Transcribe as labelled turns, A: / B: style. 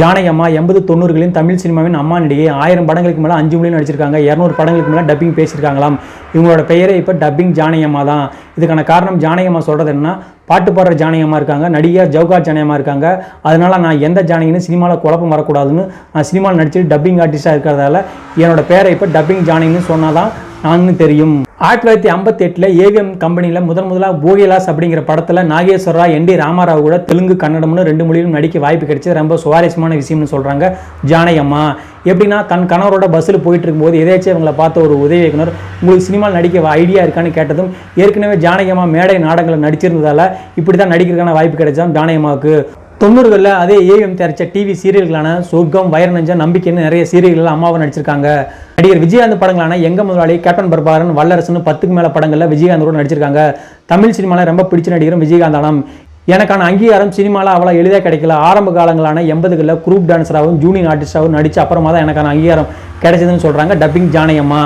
A: ஜானகம்மா எண்பது தொண்ணூறுகளின் தமிழ் சினிமாவின் அம்மா நடிகை ஆயிரம் படங்களுக்கு மேலே அஞ்சு மொழியும் நடிச்சிருக்காங்க. இரநூறு படங்களுக்கு மேலே டப்பிங் பேசியிருக்காங்களாம். இவங்களோட பெயரே இப்போ டப்பிங் ஜானகம்மா தான். இதுக்கான காரணம் ஜானகம்மா சொல்கிறது என்ன பாட்டு பாடுற ஜானகி இருக்காங்க நடிகர் ஜவுகார் ஜானகி இருக்காங்க. அதனால் நான் எந்த ஜானகின்னு சினிமாவில் குழப்பம் வரக்கூடாதுன்னு நான் சினிமாவில் நடிச்சுட்டு டப்பிங் ஆர்டிஸ்ட்டாக இருக்கிறதால என்னோட பேரை இப்போ டப்பிங் ஜானகின்னு சொன்னால் தான் நான் தெரியும். ஆயிரத்தி தொள்ளாயிரத்தி ஐம்பத்தி எட்டில் ஏவிஎம் கம்பெனியில் முதன் முதலாக போகிலாஸ் அப்படிங்கிற படத்தில் நாகேஸ்வரா என் டி ராமாராவ் கூட தெலுங்கு கன்னடம்னு ரெண்டு மொழியிலும் நடிக்க வாய்ப்பு கிடைச்சது. ரொம்ப சுவாரஸ்யமான விஷயம்னு சொல்கிறாங்க ஜானகம்மா எப்படின்னா தன் கணவரோட பஸ்ஸில் போயிட்டு இருக்கும்போது எதேச்சும் இவங்களை பார்த்த ஒரு உதவி இயக்குனர் உங்களுக்கு சினிமாவில் நடிக்க ஐடியா இருக்கான்னு கேட்டதும் ஏற்கனவே ஜானகியம்மா மேடை நாடகங்களை நடிச்சிருந்ததால் இப்படி தான் நடிக்கிறதுக்கான வாய்ப்பு கிடைச்சான் ஜானகி அம்மாவுக்கு தொண்ணூறுகளில் அதே ஏவிஎம் தயாரித்த டிவி சீரியல்களான சொர்க்கம் வைரநஞ்சா நம்பிக்கைன்னு நிறைய சீரியல்கள் அம்மாவை நடிச்சிருக்காங்க. நடிகர் விஜயகாந்த் படங்களான எங்க முதலாளி கேப்டன் பர்பாரன் வல்லரசுன்னு பத்துக்கு மேலே படங்களில் விஜயகாந்தோட நடிச்சிருக்காங்க. தமிழ் சினிமாவில் ரொம்ப பிடிச்ச நடிகரும் விஜயகாந்தானம் எனக்கான அங்கீகாரம் சினிமாவில் அவ்வளோ எளிதாக கிடைக்கல. ஆரம்ப காலங்களான எண்பதுகளில் குரூப் டான்ஸராகவும் ஜூனியர் ஆர்டிஸ்டாகவும் நடித்து அப்புறமா தான் எனக்கான அங்கீகாரம் கிடைச்சதுன்னு சொல்கிறாங்க டப்பிங் ஜானயம்மா